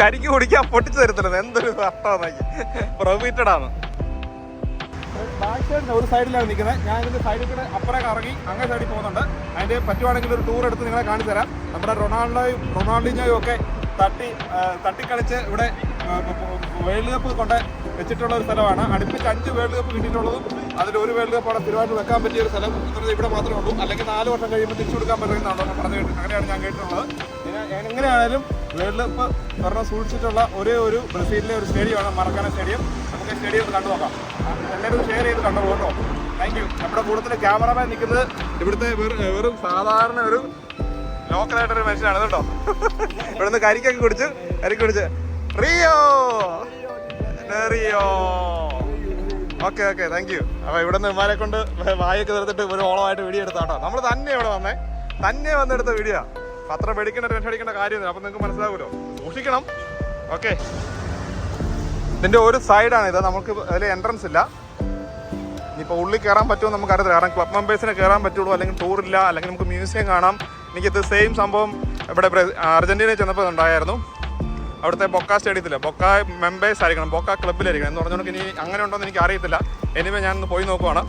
കരിക്ക് കുടിക്കാൻ പൊട്ടിച്ചു തരത്തില്ല. എന്തൊരു നഷ്ടമാണ് പ്രൊഫിറ്റഡ് ആണ്. ഒരു സൈഡിലാണ് നിൽക്കുന്നത്. ഞാൻ ഇതിന്റെ സൈഡിൽ കൂടെ അപ്പുറം കറങ്ങി അങ്ങനെ സൈഡിൽ പോകുന്നുണ്ട്. അതിന്റെ പറ്റുവാണെങ്കിൽ ഒരു ടൂർ എടുത്ത് നിങ്ങളെ കാണിച്ചു തരാം. നമ്മുടെ റൊണാൾഡോയും റൊണാൾഡിനോയും ഒക്കെ തട്ടി തട്ടിക്കളിച്ച് ഇവിടെ വേൾഡ് കപ്പ് കൊണ്ട് വെച്ചിട്ടുള്ള ഒരു സ്ഥലമാണ്. അടുപ്പിച്ച് അഞ്ച് വേൾഡ് കപ്പ് കിട്ടിയിട്ടുള്ളതും അതിൽ ഒരു വേൾഡ് കപ്പ് അവിടെ സ്ഥിരമായിട്ട് വെക്കാൻ പറ്റിയ ഒരു സ്ഥലം. ഇവിടെ മാത്രമേ ഉള്ളൂ. അല്ലെങ്കിൽ നാല് വർഷം കഴിയുമ്പോൾ തിരിച്ചു കൊടുക്കാൻ പറ്റുന്നതാണോ പറഞ്ഞു കേട്ടു അങ്ങനെയാണ് ഞാൻ കേട്ടിട്ടുള്ളത്. പിന്നെ എങ്ങനെയാണെങ്കിലും വേൾഡ് കപ്പ് പറഞ്ഞ സൂക്ഷിച്ചിട്ടുള്ള ഒരേ ഒരു ബ്രസീലിലെ ഒരു സ്റ്റേഡിയമാണ് മറക്കാന സ്റ്റേഡിയം. നമുക്ക് സ്റ്റേഡിയം കണ്ടു നോക്കാം. എല്ലാവരും ഷെയർ ചെയ്ത് കണ്ടു കേട്ടോ താങ്ക് യു നമ്മുടെ കൂട്ടത്തിൽ ക്യാമറമാൻ നിൽക്കുന്നത് ഇവിടുത്തെ വെറും സാധാരണ ഒരു ലോക്കലായിട്ടൊരു മനുഷ്യനാണ് കേട്ടോ. ഇവിടുന്ന് കരിക്കൊക്കെ കുടിച്ച് കരിക്ക് കുടിച്ച്. Rio? Rio. Okay okay thank you അപ്പൊ നിന്ന് ഇമാരെ കൊണ്ട് വായൊക്കെ തീർത്തിട്ട് ഒരു ഓളമായിട്ട് വീഡിയോ എടുത്താട്ടോ നമ്മൾ തന്നെ ഇവിടെ വന്നേ. തന്നെ വന്നെടുത്ത വീഡിയോ അത്ര പേടിക്കേണ്ട ടെൻഷൻ അടിക്കേണ്ട കാര്യമൊന്നുമില്ല. അപ്പൊ നിങ്ങൾക്ക് മനസ്സിലാവുമല്ലോ സൂക്ഷിക്കണം. ഓക്കെ. ഇതിന്റെ ഒരു സൈഡാണ് ഇത്. നമുക്ക് അതിൽ എൻട്രൻസ് ഇല്ല. ഇനിയിപ്പോൾ ഉള്ളിൽ കയറാൻ പറ്റുമോ നമുക്ക് അറിയത്തില്ല. കാരണം ക്ലബ് മെമ്പേഴ്സിനെ കയറാൻ പറ്റുള്ളൂ അല്ലെങ്കിൽ ടൂർ ഇല്ല അല്ലെങ്കിൽ നമുക്ക് മ്യൂസിയം കാണാം. എനിക്കിത് സെയിം സംഭവം ഇവിടെ അർജന്റീനയിൽ ചെന്നപ്പോൾ ഉണ്ടായിരുന്നു. അവിടുത്തെ ബൊക്ക സ്റ്റേഡിയത്തിൽ ബൊക്ക മെമ്പേഴ്സ് ആയിരിക്കണം ബൊക്ക ക്ലബ്ബിലായിരിക്കണം എന്ന് പറഞ്ഞുകൊണ്ട് ഇനി അങ്ങനെ ഉണ്ടോ എന്ന് എനിക്ക് അറിയത്തില്ല എനിവേ ഞാനൊന്ന് പോയി നോക്കുവാണ്.